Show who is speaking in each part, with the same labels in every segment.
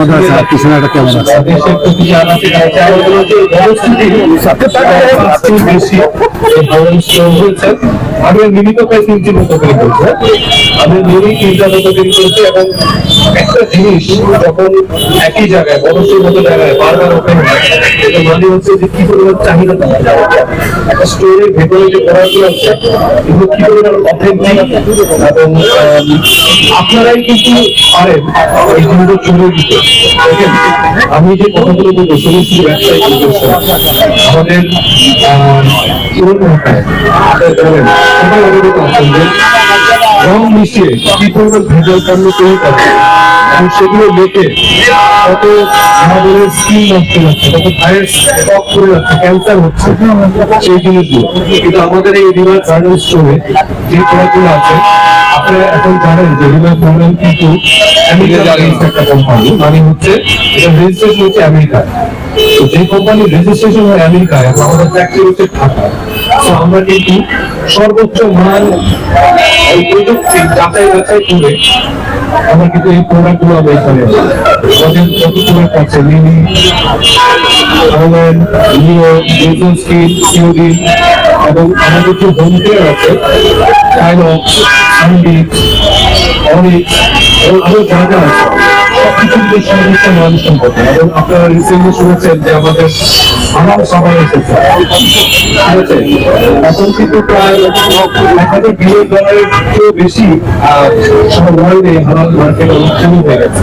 Speaker 1: আছে
Speaker 2: আমাদের মিনিট প্রায় তিন তিন মতো করে হয়েছে আমাদের মিনি তিনটা মতো দিন করেছে এবং একটা জিনিস যখন একই জায়গায় বড় মতো জায়গায় বারবার ওপেন হয় এটা মানে হচ্ছে যে কি পরিমাণ চাহিদা পাওয়া যায়। একটা স্টোরের ভেতরে যে প্রোডাক্টগুলো আছে এগুলো কি পরিমাণ অথেন্টিক এবং আপনারাই কিন্তু পারেন এই জিনিসগুলো চলে দিতে। আমি যে কথাগুলো বলব সমস্ত ব্যবসায়ী আমাদের পুরনো ঢাকায় আপনারা জানেন, সবাই অবগত আছেন যে রং মিশিয়ে কি পরিমাণ ভেজাল তৈরি করে এবং সেগুলো কত আমাদের স্কিন নষ্ট হচ্ছে কত ভাইয়ের স্টক করে যাচ্ছে ক্যান্সার হচ্ছে সেই জিনিসগুলো কিন্তু আমাদের এই রিভার গার্ডেন স্টোরে যে প্রোডাক্টগুলো আছে আপনারা এখন জানেন যে রিভার গার্ডেন কিন্তু আমেরিকা একটা কোম্পানি মানে হচ্ছে এটা রেজিস্ট্রেশন হচ্ছে আমেরিকা তো যে কোম্পানির রেজিস্ট্রেশন হয় আমেরিকায় আমাদের ফ্যাক্টরি হচ্ছে ঢাকা। তো আমরা কিন্তু সর্বোচ্চ মান এই প্রযুক্তি যাচাই বাছাই করে আমরা কিন্তু এই প্রোডাক্টগুলো আমরা এখানে আমাদের যত আছে? মিনি আমাদের নিও ডিজেল স্কিন এবং আমাদের যে হোম আছে। সবকিছুর যে সর্বোচ্চ মান সম্পর্ক এবং আমার সবাই কিন্তু প্রায় এক বেশি আহ, সব ওয়ার্ল্ডে হালাল মার্কেট অনেক হয়ে গেছে।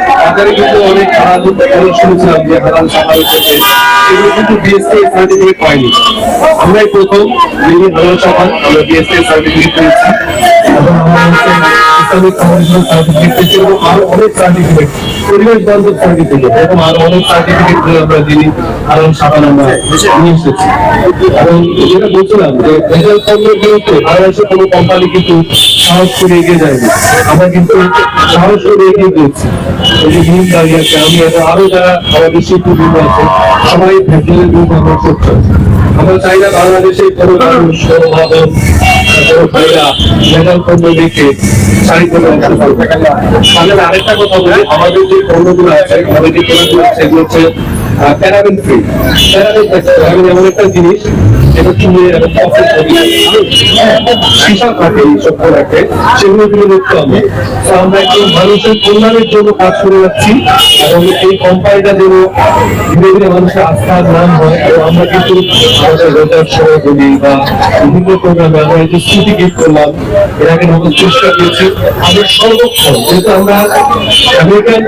Speaker 2: বাজারে কিন্তু অনেক হারাল অনেক শুনেছিলাম যে হারাল সাহার এসেছে এগুলো কিন্তু বিএসসি সার্টিফিকেট পাইনি। আমরাই প্রথম যিনি হারাল আমরা বিএসসি সার্টিফিকেট পেয়েছি। আরও অনেক সার্টিফিকেট পরিবেশ বান্ধব সার্টিফিকেট এবং আরও অনেক সার্টিফিকেট আমরা যিনি হারাল সাহার আমরা নিয়ে এসেছি। এবং যেটা বলছিলাম যে ভেজাল পণ্যের বিরুদ্ধে বাংলাদেশের কোনো কোম্পানি কিন্তু সাহস করে এগিয়ে যায়নি। আমরা কিন্তু সাহস করে এগিয়ে দিয়েছি এই যে ভীম দাঁড়িয়ে আছে, আমি এবং আরও যারা আমাদের শিল্পবৃন্দ আছে, সবাই ভেজালের বিরুদ্ধে আমরা করছি। আমরা চাই না বাংলাদেশে কোনো মানুষ সেগুলো দেখতে হবে। তো আমরা একটু মানুষের কল্যাণের জন্য কাজ করে যাচ্ছি, এবং এই কোম্পানিটা যেন ধীরে ধীরে মানুষের আস্থার নাম হয়, এবং আমরা কিন্তু আমাদের রোজার সময় বলি বা বিভিন্ন প্রোগ্রামে আমরা যে স্মৃতি গিফট করলাম। এর আগে নতুন চেষ্টা দিয়েছি আমাদের সর্বক্ষণ যেহেতু আমরা আমেরিকান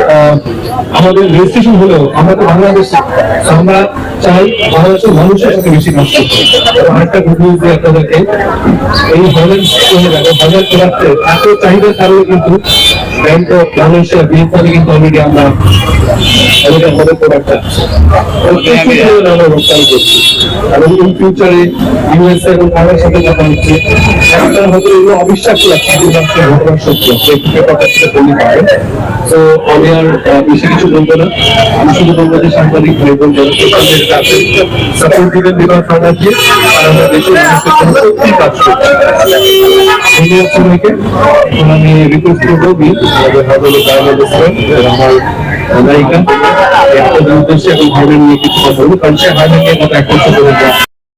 Speaker 2: আমাদের রেজিস্ট্রেশন হলেও আমরা তো বাংলাদেশে, আমরা চাই বাংলাদেশের মানুষের সাথে বেশি কাজ করতে। আরেকটা গুড নিউজ দিই আপনাদেরকে, এই হলেন বাজার প্রোডাক্টে এত চাহিদা কারণে কিন্তু বাংলাদেশের বিএনপি কিন্তু অলরেডি আমরা আমাদের প্রোডাক্ট আছে এবং আমরা ইন ফিউচারে ইউএসএ এবং সাথে কথা হচ্ছে আপনারা হয়তো এগুলো অবিশ্বাস লাগছে ঘটনা সত্য। সেটা বলতে পারেন তো আমি আর বেশি কিছু বলব না। আমি শুধু বলব যে সাংবাদিক ভাই বোন যারা সত্যি কাজ করছি ধন্যবাদ সবাইকে, আমি রিকোয়েস্ট করব আমার নায়িকা একটা উদ্দেশ্যে এবং ভাইবেন নিয়ে কিছু কথা বলব কারণ সে ভাইবেন নিয়ে কথা এক